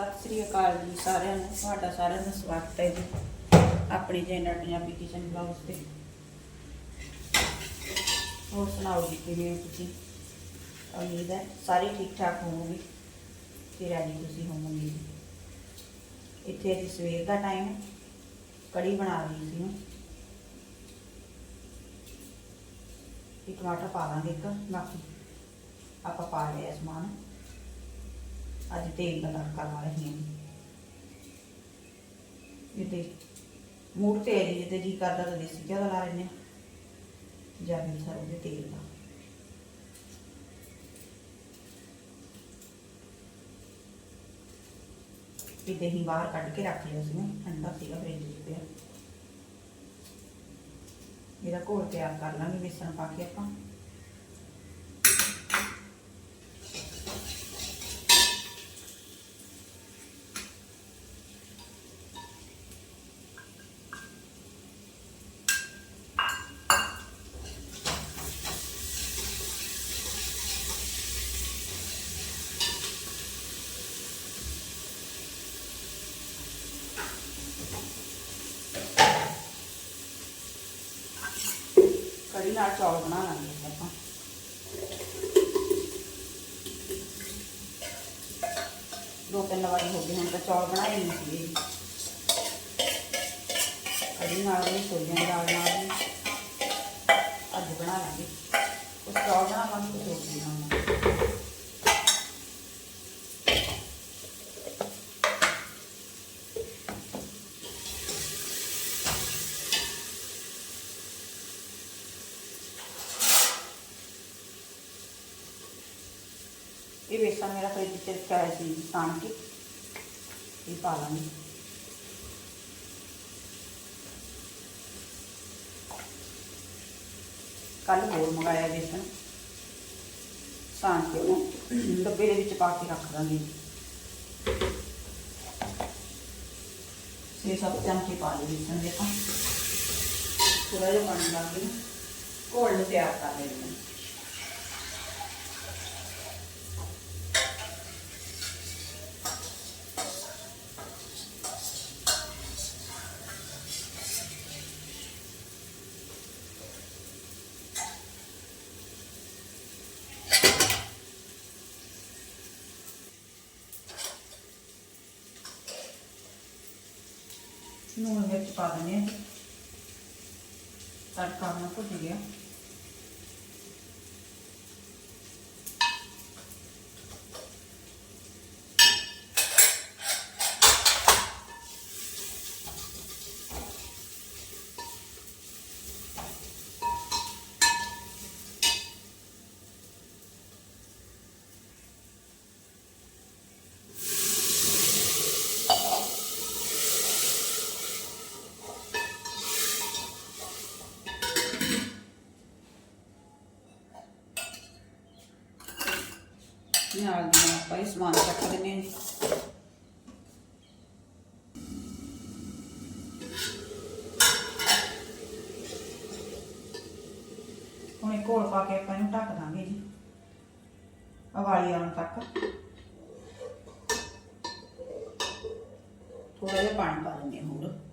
ਸਤਿ ਸ੍ਰੀ ਅਕਾਲ ਜੀ ਸਾਰਿਆਂ ਨੂੰ, ਤੁਹਾਡਾ ਸਾਰਿਆਂ ਦਾ ਸਵਾਗਤ ਹੈ ਜੀ ਆਪਣੀ ਚੈਨਲ ਪੰਜਾਬੀ ਕਿਚਨ ਬਲੌਗਸ ਤੇ। ਹੋਰ ਸੁਣਾਓ ਜੀ, ਕਿਵੇਂ ਹੋ ਤੁਸੀਂ? ਉਮੀਦ ਹੈ ਸਾਰੇ ਠੀਕ ਠਾਕ ਹੋਵੋਗੇ। ਤੇ ਰਾਜੀ ਤੁਸੀਂ ਹੋਵੋਗੇ ਇੱਥੇ ਅਸੀਂ ਸਵੇਰ ਦਾ ਟਾਈਮ ਕੜੀ ਬਣਾ ਰਹੀ ਸੀ ਇਹ ਟਮਾਟਰ ਪਾ ਲਾਂਗੇ ਇੱਕ, ਬਾਕੀ ਆਪਾਂ ਪਾ ਲਿਆ ਸਮਾਨ। ਅੱਜ ਤੇਲ ਦਾ ਤੜਕਾ ਲਾ ਰਹੀ ਹਾਂ। ਇਹ ਤੇ ਮੂਡ ਤੇ ਹੈ ਤੇ ਜੀ ਕਰਦਾ ਤਾਂ ਦੇਸੀ ਘਿਓ ਦਾ ਲਾ ਲੈਂਦੇ ਜਾਂ ਫਿਰ ਸਰੋਂ ਦੇ ਤੇਲ ਦਾ। ਇਹ ਦਹੀਂ ਬਾਹਰ ਕੱਢ ਕੇ ਰੱਖ ਲਿਆ ਸੀ ਮੈਂ ਠੰਡਾ ਸੀਗਾ ਫ੍ਰਿਜ 'ਚ ਪਿਆ। ਇਹਦਾ ਘੋਲ ਤਿਆਰ ਕਰ ਲਾਂਗੇ ਬੇਸਣ ਪਾ ਕੇ ਆਪਾਂ। ਕੜੀ ਨਾਲ ਚੌਲ ਬਣਾ ਲਾਂਗੇ ਆਪਾਂ ਦੋ ਤਿੰਨ ਵਾਰੀ ਹੋ ਗਏ ਹੁਣ ਤਾਂ ਚੌਲ ਬਣਾਏ ਨਹੀਂ ਸੀਗੇ ਕੜੀ ਨਾਲ ਵੀ ਛੋਲਿਆਂ ਦੀ ਦਾਲ ਨਾਲ ਵੀ ਅੱਜ ਬਣਾ ਲਾਂਗੇ ਉਸ ਚੌਲ ਬਣਾਵਾਂਗੇ ਤੇ ਰੋਟੀ ਬਣਾਵਾਂਗੇ ਇਹ ਵੇਸਣ ਮੇਰਾ ਫਰਿੱਜ 'ਚ ਰੱਖਿਆ ਹੋਇਆ ਸੀ ਸਾਣ ਕੇ ਇਹ ਪਾ ਲਾਂਗੇ ਕੱਲ ਹੋਰ ਮੰਗਾਇਆ ਵੇਸਣ ਸਾਣ ਕੇ ਉਹਨੂੰ ਡੱਬੇ ਦੇ ਵਿੱਚ ਪਾ ਕੇ ਰੱਖ ਦਾਂਗੇ ਛੇ ਸੱਤ ਚਮਚੇ ਪਾ ਲਏ ਵੇਸਣ ਦੇ ਆਪਾਂ ਥੋੜਾ ਜਿਹਾ ਪਾਣੀ ਲਾ ਕੇ ਘੋਲ ਨੂੰ ਤਿਆਰ ਕਰ ਲੈਂਦੇ ਹਾਂ ਨੂਣ ਮਿਰਚ ਪਾ ਦਿੰਦੇ ਆ। ਤੜਕਾ ਆਪਣਾ ਭੁੱਜ ਗਿਆ। ਨਾਲ ਦੀ ਆਪਾਂ ਇਹ ਸਮਾਨ ਚੱਕ ਦਿੰਦੇ ਹਾਂ ਜੀ। ਹੁਣ ਇਹ ਘੋਲ ਪਾ ਕੇ ਆਪਾਂ ਇਹਨੂੰ ਢੱਕ ਦਾਂਗੇ ਜੀ। ਉਬਾਲੀ ਆਉਣ ਤੱਕ। ਥੋੜਾ ਜਿਹਾ ਪਾਣੀ ਪਾ ਦਿੰਦੇ ਹਾਂ ਹੋਰ।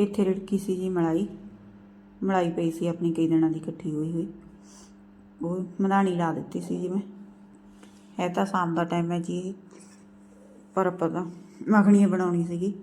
ਇੱਥੇ ਰਿੜਕੀ ਸੀ ਜੀ ਮਲਾਈ। ਮਲਾਈ ਪਈ ਸੀ ਆਪਣੀ, ਕਈ ਦਿਨਾਂ ਦੀ ਇਕੱਠੀ ਹੋਈ ਹੋਈ। ਉਹ ਮਧਾਣੀ ਲਾ ਦਿੱਤੀ ਸੀ ਜੀ ਮੈਂ। ਹੈ ਤਾਂ ਸ਼ਾਮ ਦਾ ਟਾਈਮ ਹੈ ਜੀ ਇਹ। ਪਰ ਪਤਾ ਮੱਖਣੀਆਂ ਬਣਾਉਣੀ ਸੀਗੀ।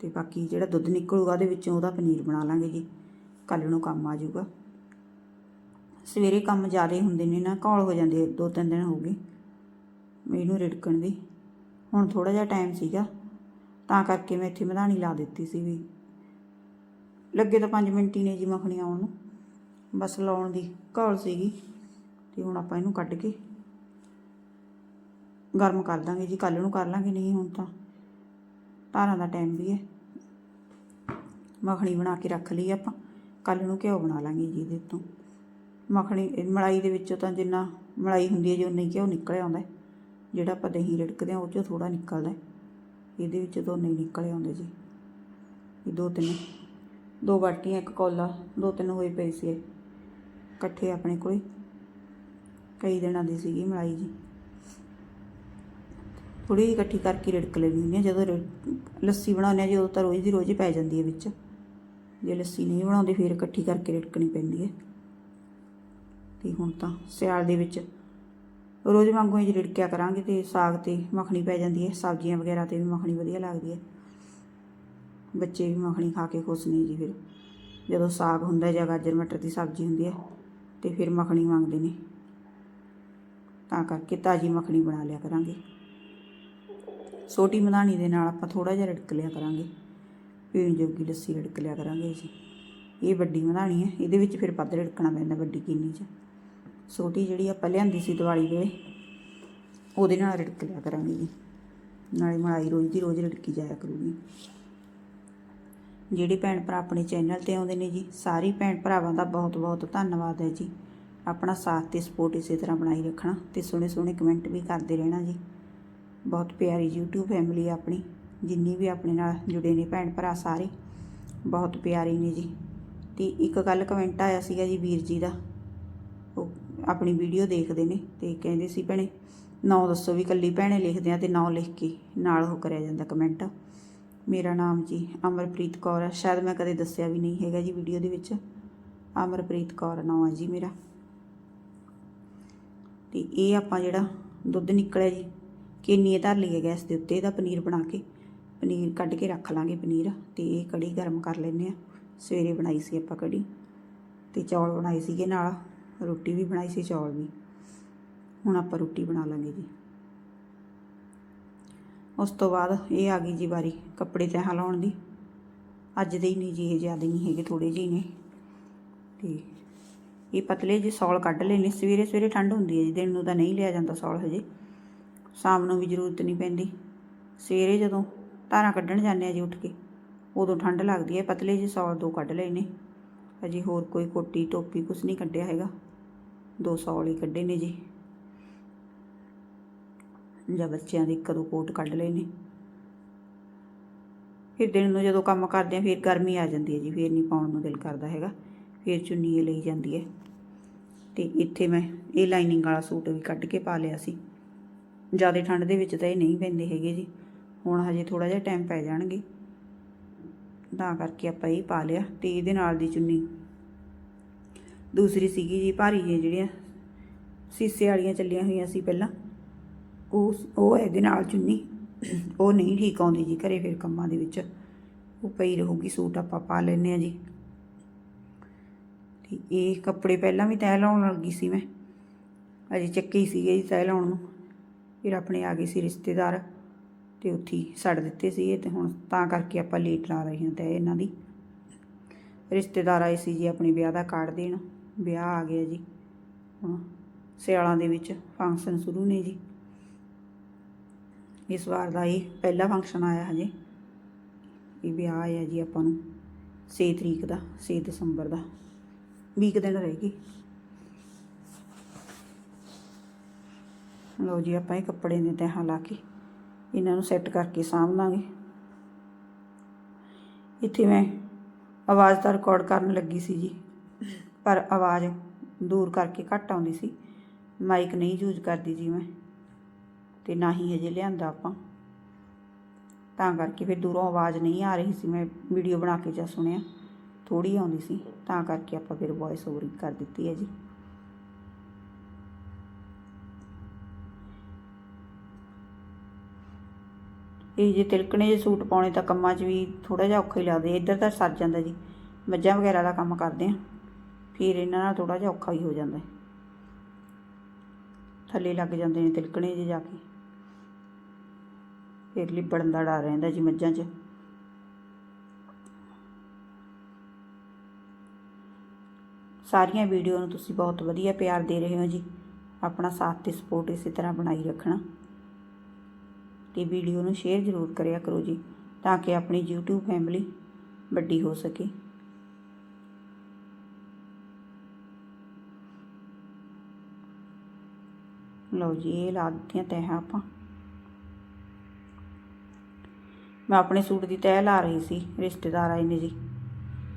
ਤੇ ਬਾਕੀ ਜਿਹੜਾ ਦੁੱਧ ਨਿਕਲੂਗਾ ਉਹਦੇ ਵਿੱਚੋਂ ਉਹਦਾ ਪਨੀਰ ਬਣਾ ਲਾਂਗੇ ਜੀ। ਕੱਲ ਨੂੰ ਕੰਮ ਆ ਜਾਊਗਾ। ਸਵੇਰੇ ਕੰਮ ਜ਼ਿਆਦੇ ਹੁੰਦੇ ਨੇ ਨਾ ਘੋਲ ਹੋ ਜਾਂਦੇ ਦੋ ਤਿੰਨ ਦਿਨ ਹੋ ਗਏ। ਇਹਨੂੰ ਰਿੜਕਣ ਦੀ। ਹੁਣ ਥੋੜਾ ਜਿਹਾ ਟਾਈਮ ਸੀਗਾ। ਤਾਂ ਕਰਕੇ ਮੈਂ ਇੱਥੇ ਮਧਾਣੀ ਲਾ ਦਿੱਤੀ ਸੀ ਵੀ ਲੱਗੇ ਤਾਂ 5 ਮਿੰਟ ਹੀ ਨੇ ਜੀ ਮੱਖਣੀ ਆਉਣ ਨੂੰ। ਬਸ ਲਾਉਣ ਦੀ ਘੋਲ ਸੀਗੀ ਤੇ ਹੁਣ ਆਪਾਂ ਇਹਨੂੰ ਕੱਢ ਕੇ ਗਰਮ ਕਰ ਦਾਂਗੇ ਜੀ। ਕੱਲ ਨੂੰ ਕਰ ਲਾਂਗੇ, ਨਹੀਂ ਹੁਣ ਤਾਂ। ਧਾਰਾਂ ਦਾ ਟਾਈਮ ਵੀ ਹੈ। ਮੱਖਣੀ ਬਣਾ ਕੇ ਰੱਖ ਲਈ ਆਪਾਂ। ਕੱਲ ਨੂੰ ਘਿਓ ਬਣਾ ਲਾਂਗੇ ਜੀ ਇਹਦੇ ਤੋਂ। ਮੱਖਣੀ ਮਲਾਈ ਦੇ ਵਿੱਚੋਂ ਤਾਂ ਜਿੰਨਾ ਮਲਾਈ ਹੁੰਦੀ ਹੈ, ਜੀ ਉਨਾ ਹੀ ਘਿਓ ਨਿਕਲ ਆਉਂਦਾ, ਜਿਹੜਾ ਆਪਾਂ ਦਹੀਂ ਰਿੜਕਦੇ ਹਾਂ, ਉਹ ਚੋਂ ਥੋੜਾ ਨਿਕਲਦਾ ਇਹਦੇ ਵਿੱਚ ਦੋਨੇ ਹੀ ਨਿਕਲ ਆਉਂਦੇ ਜੀ। ਇਹ ਦੋ ਤਿੰਨ। ਦੋ ਬਾਟੀਆਂ ਇੱਕ ਕੋਲਾ। ਦੋ ਤਿੰਨ ਹੋਏ ਪਏ ਸੀ ਇਕੱਠੇ ਆਪਣੇ ਕੋਲ। ਕਈ ਦਿਨਾਂ ਦੀ ਸੀਗੀ ਮਲਾਈ ਜੀ। ਥੋੜੀ ਜਿਹੀ ਇਕੱਠੀ ਕਰਕੇ ਰਿੜਕ ਲੈਣੀ ਹੁੰਦੀ ਆ ਜਦੋਂ ਰਿੜ- ਲੱਸੀ ਬਣਾਉਂਦੇ ਆ ਜੀ, ਉਦੋਂ ਤਾਂ ਰੋਜ਼ ਦੀ ਰੋਜ਼ ਹੀ ਪੈ ਜਾਂਦੀ ਹੈ ਵਿੱਚ। ਜੇ ਲੱਸੀ ਨਹੀਂ ਬਣਾਉਂਦੇ, ਫਿਰ ਇਕੱਠੀ ਕਰਕੇ ਰਿੜਕਣੀ ਪੈਂਦੀ ਹੈ। ਤੇ ਹੁਣ ਤਾਂ ਸਿਆਲ ਦੇ ਵਿੱਚ ਰੋਜ਼ ਵਾਂਗੂ ਹੀ ਰਿੜਕਿਆ ਕਰਾਂਗੇ ਤੇ ਸਾਗ ਤੇ ਮੱਖਣੀ ਪੈ ਜਾਂਦੀ ਹੈ, ਸਬਜ਼ੀਆਂ ਵਗੈਰਾ ਤੇ ਵੀ ਮੱਖਣੀ ਵਧੀਆ ਲੱਗਦੀ ਹੈ। ਬੱਚੇ ਵੀ ਮੱਖਣੀ ਖਾ ਕੇ ਖੁਸ਼ ਨੇ ਜੀ ਫਿਰ। ਜਦੋਂ ਸਾਗ ਹੁੰਦਾ ਜਾਂ ਗਾਜਰ, ਮਟਰ ਦੀ ਸਬਜ਼ੀ ਹੁੰਦੀ ਹੈ ਤੇ ਫਿਰ ਮੱਖਣੀ ਮੰਗਦੇ ਨੇ। ਤਾਂ ਕਰਕੇ ਤਾਜੀ ਮੱਖਣੀ ਬਣਾ ਲਿਆ ਕਰਾਂਗੇ। ਛੋਟੀ ਮਧਾਣੀ ਦੇ ਨਾਲ ਆਪਾਂ ਥੋੜਾ ਜਿਹਾ ਰਿੜਕ ਲਿਆ ਕਰਾਂਗੇ। ਪੀਣ ਜੋਗੀ ਲੱਸੀ ਰਿੜਕ ਲਿਆ ਕਰਾਂਗੇ ਜੀ। ਇਹ ਵੱਡੀ ਮਧਾਣੀ ਹੈ, ਇਹਦੇ ਵਿੱਚ ਫਿਰ ਵੱਧ ਰਿੜਕਣਾ ਪੈਂਦਾ ਵੱਡੀ ਕਿੰਨੀ 'ਚ। ਛੋਟੀ ਜਿਹੜੀ ਆਪਾਂ ਲਿਆਂਦੀ ਸੀ ਦਿਵਾਲੀ ਵੇਲੇ, ਉਹਦੇ ਨਾਲ ਰਿੜਕ ਲਿਆ ਕਰਾਂਗੇ ਜੀ। ਨਾਲੇ ਮਲਾਈ ਰੋਜ਼ ਦੀ ਰੋਜ਼ ਰਿੜਕੀ ਜਾਇਆ ਕਰੂਗੀ। ਜਿਹੜੇ ਭੈਣ ਭਰਾ ਆਪਣੇ ਚੈਨਲ ਤੇ ਆਉਂਦੇ ਨੇ ਜੀ, ਸਾਰੀ ਭੈਣ ਭਰਾਵਾਂ ਦਾ ਬਹੁਤ ਬਹੁਤ ਧੰਨਵਾਦ ਹੈ ਜੀ। ਆਪਣਾ ਸਾਥ ਤੇ ਸਪੋਰਟ ਇਸੇ ਤਰ੍ਹਾਂ ਬਣਾਈ ਰੱਖਣਾ ਤੇ ਸੋਹਣੇ ਸੋਹਣੇ ਕਮੈਂਟ ਵੀ ਕਰਦੇ ਰਹਿਣਾ ਜੀ। ਬਹੁਤ ਪਿਆਰੀ YouTube ਫੈਮਿਲੀ ਆਪਣੀ, ਜਿੰਨੀ ਵੀ ਆਪਣੇ ਨਾਲ ਜੁੜੇ ਨੇ ਭੈਣ ਭਰਾ ਸਾਰੇ, ਬਹੁਤ ਪਿਆਰੀ ਨੇ ਜੀ। ਤੇ ਇੱਕ ਗੱਲ ਕਮੈਂਟ ਆਇਆ ਸੀਗਾ ਜੀ ਵੀਰ ਜੀ ਦਾ, ਉਹ ਆਪਣੀ ਵੀਡੀਓ ਦੇਖਦੇ ਨੇ ਤੇ ਕਹਿੰਦੇ ਸੀ ਭੈਣੇ, ਨਾਂ ਦੱਸੋ ਵੀ ਕੱਲੀ ਭੈਣੇ ਲਿਖਦੇ ਆ ਤੇ ਨਾਂ ਲਿਖ ਕੇ ਨਾਲ ਉਹ ਕਰਿਆ ਜਾਂਦਾ ਕਮੈਂਟ ਮੇਰਾ ਨਾਮ ਜੀ ਅਮਰਪ੍ਰੀਤ ਕੌਰ ਹੈ ਸ਼ਾਇਦ ਮੈਂ ਕਦੇ ਦੱਸਿਆ ਵੀ ਨਹੀਂ ਹੈਗਾ ਜੀ ਵੀਡੀਓ ਦੇ ਵਿੱਚ। ਅਮਰਪ੍ਰੀਤ ਕੌਰ ਨਾਮ ਹੈ ਜੀ ਮੇਰਾ। ਤੇ ਇਹ ਆਪਾਂ ਜਿਹੜਾ ਦੁੱਧ ਨਿਕਲਿਆ ਜੀ ਕਿੰਨੀ ਧਰ ਲਈ ਹੈ ਗੈਸ ਦੇ ਉੱਤੇ, ਇਹਦਾ ਪਨੀਰ ਬਣਾ ਕੇ, ਪਨੀਰ ਕੱਢ ਕੇ ਰੱਖ ਲਾਂਗੇ ਪਨੀਰ ਤੇ ਇਹ ਕੜੀ ਗਰਮ ਕਰ ਲੈਂਦੇ ਆ। ਸਵੇਰੇ ਬਣਾਈ ਸੀ ਆਪਾਂ ਕੜੀ ਤੇ ਚੌਲ ਬਣਾਏ ਸੀਗੇ ਨਾਲ। ਰੋਟੀ ਵੀ ਬਣਾਈ ਸੀ, ਚੌਲ ਵੀ। ਹੁਣ ਆਪਾਂ ਰੋਟੀ ਬਣਾ ਲਾਂਗੇ ਜੀ। ਉਸ ਤੋਂ ਬਾਅਦ ਇਹ ਆ ਗਈ ਜੀ ਵਾਰੀ ਕੱਪੜੇ ਤੈਹਾਂ ਲਾਉਣ ਦੀ। ਅੱਜ ਦੇ ਹੀ ਨਹੀਂ ਜੀ, ਇਹ ਜ਼ਿਆਦਾ ਨਹੀਂ ਹੈਗੇ ਥੋੜੇ ਜਿਹੇ ਨੇ। ਤੇ ਇਹ ਪਤਲੇ ਜਿਹੇ ਸੌਲ ਕੱਢ ਲੈਣੇ ਸਵੇਰੇ ਸਵੇਰੇ ਠੰਡ ਹੁੰਦੀ ਹੈ ਜੀ, ਦਿਨ ਨੂੰ ਤਾਂ ਨਹੀਂ ਲਿਆ ਜਾਂਦਾ ਸੌਲ ਹਜੇ। ਸ਼ਾਮ ਨੂੰ ਵੀ ਜ਼ਰੂਰਤ ਨਹੀਂ ਪੈਂਦੀ। ਸਵੇਰੇ ਜਦੋਂ ਧਾਰਾਂ ਕੱਢਣ ਜਾਂਦੇ ਆ ਜੀ ਉੱਠ ਕੇ, ਉਦੋਂ ਠੰਡ ਲੱਗਦੀ ਹੈ। ਪਤਲੇ ਜਿਹੇ ਸੌਲ ਦੋ ਕੱਢ ਲਏ ਨੇ। ਅਜੇ ਹੋਰ ਕੋਈ ਕੋਟੀ, ਟੋਪੀ ਕੁਛ ਨਹੀਂ ਕੱਢਿਆ ਹੈਗਾ। ਦੋ ਸੌਲ ਕੱਢੇ ਨੇ ਜੀ। ਜਾਂ ਬੱਚਿਆਂ ਦੇ ਇੱਕ ਦੋ ਕੋਟ ਕੱਢ ਲਏ ਨੇ। ਫਿਰ ਦਿਨ ਨੂੰ ਜਦੋਂ ਕੰਮ ਕਰਦੇ ਆ, ਫਿਰ ਗਰਮੀ ਆ ਜਾਂਦੀ ਹੈ ਜੀ, ਫਿਰ ਨਹੀਂ ਪਾਉਣ ਨੂੰ ਦਿਲ ਕਰਦਾ ਹੈਗਾ। ਫਿਰ ਚੁੰਨੀ ਇਹ ਲਈ ਜਾਂਦੀ ਹੈ। ਤੇ ਇੱਥੇ ਮੈਂ ਇਹ ਲਾਈਨਿੰਗ ਵਾਲਾ ਸੂਟ ਵੀ ਕੱਢ ਕੇ ਪਾ ਲਿਆ ਸੀ। ਜ਼ਿਆਦਾ ਠੰਡ ਦੇ ਵਿੱਚ ਤਾਂ ਇਹ ਨਹੀਂ ਪੈਂਦੇ ਹੈਗੇ ਜੀ। ਹੁਣ ਹਜੇ ਥੋੜਾ ਜਿਹਾ ਟਾਈਮ ਪੈ ਜਾਣਗੇ। ਤਾਂ ਕਰਕੇ ਆਪਾਂ ਇਹ ਪਾ ਲਿਆ ਤੇ ਇਹਦੇ ਨਾਲ ਦੀ ਚੁੰਨੀ ਦੂਸਰੀ ਸੀਗੀ ਜੀ ਭਾਰੀ ਜਿਹੀ ਜਿਹੜੀਆਂ ਸੀਸੇ ਵਾਲੀਆਂ ਚੱਲੀਆਂ ਹੋਈਆਂ ਸੀ ਪਹਿਲਾਂ। ਉਹ ਉਹ ਇਹਦੇ ਨਾਲ ਚੁੰਨੀ, ਉਹ ਨਹੀਂ ਠੀਕ ਆਉਂਦੀ ਜੀ ਘਰੇ ਫਿਰ ਕੰਮਾਂ ਦੇ ਵਿੱਚ। ਉਹ ਪਈ ਰਹੂਗੀ, ਸੂਟ ਆਪਾਂ ਪਾ ਲੈਨੇ ਆ ਜੀ। ਤੇ ਇਹ ਕੱਪੜੇ ਪਹਿਲਾਂ ਵੀ ਤੈਅ ਲਾਉਣ ਲੱਗੀ ਸੀ ਮੈਂ। ਅਜੇ ਚੱਕੇ ਹੀ ਸੀਗੇ ਜੀ ਤੈਅ ਲਾਉਣ ਨੂੰ। ਫਿਰ ਆਪਣੇ ਆ ਗਏ ਸੀ ਰਿਸ਼ਤੇਦਾਰ ਤੇ ਉੱਥੇ ਹੀ ਛੱਡ ਦਿੱਤੇ ਸੀਗੇ ਤੇ ਹੁਣ ਤਾਂ ਕਰਕੇ ਆਪਾਂ ਲੇਟ ਲਾ ਰਹੇ ਹਾਂ ਤੇ ਇਹਨਾਂ ਦੀ। ਰਿਸ਼ਤੇਦਾਰ ਆਏ ਸੀ ਜੀ ਆਪਣੇ ਵਿਆਹ ਦਾ ਕਾਰਡ ਦੇਣ। ਵਿਆਹ ਆ ਗਿਆ ਜੀ। ਹੁਣ ਸਿਆਲਾਂ ਦੇ ਵਿੱਚ ਫੰਕਸ਼ਨ ਸ਼ੁਰੂ ਨੇ ਜੀ। ਇਸ ਵਾਰ ਦਾ ਇਹ ਪਹਿਲਾ ਫੰਕਸ਼ਨ ਆਇਆ ਹਜੇ। ਇਹ ਵਿਆਹ ਆਇਆ ਜੀ ਆਪਾਂ ਨੂੰ 6 ਤਰੀਕ ਦਾ 6 ਦਸੰਬਰ ਦਾ। 20 ਕੁ ਦਿਨ ਰਹੇਗੀ ਲਓ ਜੀ ਆਪਾਂ ਇਹ ਕੱਪੜੇ ਨੇ ਤਹਾਂ ਲਾ ਕੇ ਇਹਨਾਂ ਨੂੰ ਸੈੱਟ ਕਰਕੇ ਸਾਂਭ ਲਾਂਗੇ। ਇੱਥੇ ਮੈਂ ਆਵਾਜ਼ ਤਾਂ ਰਿਕਾਰਡ ਕਰਨ ਲੱਗੀ ਸੀ ਜੀ। ਪਰ ਆਵਾਜ਼ ਦੂਰ ਕਰਕੇ ਘੱਟ ਆਉਂਦੀ ਸੀ। ਮਾਈਕ ਨਹੀਂ ਯੂਜ਼ ਕਰਦੀ ਜੀ ਮੈਂ ਤੇ ਨਾ ਹੀ ਹਜੇ ਲਿਆਂਦਾ ਆਪਾਂ। ਤਾਂ ਕਰਕੇ ਫਿਰ ਦੂਰੋਂ ਆਵਾਜ਼ ਨਹੀਂ ਆ ਰਹੀ ਸੀ, ਮੈਂ ਵੀਡੀਓ ਬਣਾ ਕੇ ਜਾਂ ਸੁਣਿਆ ਥੋੜੀ ਆਉਂਦੀ ਸੀ। ਤਾਂ ਕਰਕੇ ਆਪਾਂ ਫਿਰ ਵੌਇਸ ਓਵਰ ਕਰ ਦਿੱਤੀ ਹੈ ਜੀ। ਇਹ ਜੇ ਤਿਲਕਣੇ ਜੇ ਸੂਟ ਪਾਉਣੇ ਤਾਂ ਕੰਮਾਂ 'ਚ ਵੀ ਥੋੜਾ ਜਿਹਾ ਔਖਾ ਹੀ ਲੱਗਦਾ, ਇੱਧਰ ਤਾਂ ਸਰ ਜਾਂਦਾ ਜੀ। ਮੱਝਾਂ ਵਗੈਰਾ ਦਾ ਕੰਮ ਕਰਦੇ ਆ। ਫਿਰ ਇਹਨਾਂ ਨਾਲ ਥੋੜਾ ਜਿਹਾ ਔਖਾ ਹੀ ਹੋ ਜਾਂਦਾ ਥੱਲੇ ਲੱਗ ਜਾਂਦੇ ਨੇ ਤਿਲਕਣੇ ਜੇ ਜਾ ਕੇ। ਫਿਰ ਲਿਬੜਨ ਦਾ ਡਰ ਰਹਿੰਦਾ ਜੀ ਮੱਝਾਂ 'ਚ। ਸਾਰੀਆਂ ਵੀਡੀਓ ਨੂੰ ਤੁਸੀਂ ਬਹੁਤ ਵਧੀਆ ਪਿਆਰ ਦੇ ਰਹੇ ਹੋ ਜੀ। ਆਪਣਾ ਸਾਥ ਤੇ ਸਪੋਰਟ ਇਸੇ ਤਰ੍ਹਾਂ ਬਣਾਈ ਰੱਖਣਾ। ਤੇ ਵੀਡੀਓ ਨੂੰ ਸ਼ੇਅਰ ਜ਼ਰੂਰ ਕਰਿਆ ਕਰੋ ਜੀ, ਤਾਂ ਕਿ ਆਪਣੀ YouTube ਫੈਮਿਲੀ ਵੱਡੀ ਹੋ ਸਕੇ। ਲਓ ਜੀ, ਇਹ ਲਾ ਦਿੱਤੀਆਂ ਤੈਹਾਂ ਆਪਾਂ। ਮੈਂ ਆਪਣੇ ਸੂਟ ਦੀ ਤਹਿ ਲਾ ਰਹੀ ਸੀ, ਰਿਸ਼ਤੇਦਾਰ ਆਏ ਨੇ ਜੀ।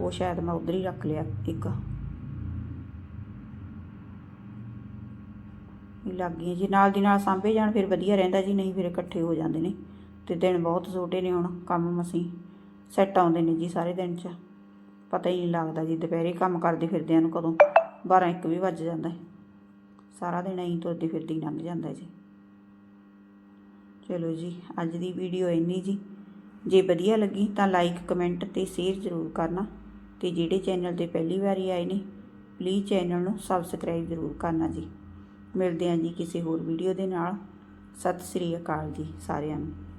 ਉਹ ਸ਼ਾਇਦ ਮੈਂ ਉਧਰ ਹੀ ਰੱਖ ਲਿਆ, ਇੱਕ। ਲੱਗ ਗਈਆਂ ਜੀ, ਨਾਲ ਦੀ ਨਾਲ ਸਾਂਭੇ ਜਾਣ, ਫਿਰ ਵਧੀਆ ਰਹਿੰਦਾ ਜੀ, ਨਹੀਂ ਫਿਰ ਇਕੱਠੇ ਹੋ ਜਾਂਦੇ ਨੇ। ਤੇ ਦਿਨ ਬਹੁਤ ਛੋਟੇ ਨੇ ਹੁਣ, ਕੰਮ ਮਸੀਂ, ਸੈੱਟ ਆਉਂਦੇ ਨੇ ਜੀ ਸਾਰੇ ਦਿਨ 'ਚ। ਪਤਾ ਹੀ ਨਹੀਂ ਲੱਗਦਾ ਜੀ, ਦੁਪਹਿਰੇ ਕੰਮ ਕਰਦੇ ਫਿਰਦਿਆਂ ਨੂੰ ਕਦੋਂ 12 1 ਵੀ ਵੱਜ ਜਾਂਦਾ ਹੈ। ਸਾਰਾ ਦਿਨ ਐਂ ਤੁਰਦੀ ਫਿਰਦੀ ਲੰਘ ਜਾਂਦਾ ਜੀ। ਚਲੋ ਜੀ, ਅੱਜ ਦੀ ਵੀਡੀਓ ਇੰਨੀ ਜੀ। ਜੇ ਵਧੀਆ ਲੱਗੀ ਤਾਂ ਲਾਈਕ ਕਮੈਂਟ ਤੇ ਸ਼ੇਅਰ ਜ਼ਰੂਰ ਕਰਨਾ ਤੇ ਜਿਹੜੇ ਚੈਨਲ ਤੇ ਪਹਿਲੀ ਵਾਰੀ ਆਏ ਨੇ ਪਲੀਜ਼ ਚੈਨਲ ਨੂੰ ਸਬਸਕ੍ਰਾਈਬ ਜ਼ਰੂਰ ਕਰਨਾ ਜੀ। ਮਿਲਦੇ ਹਾਂ ਜੀ ਕਿਸੇ ਹੋਰ ਵੀਡੀਓ ਦੇ ਨਾਲ। ਸਤਿ ਸ੍ਰੀ ਅਕਾਲ ਜੀ ਸਾਰਿਆਂ ਨੂੰ।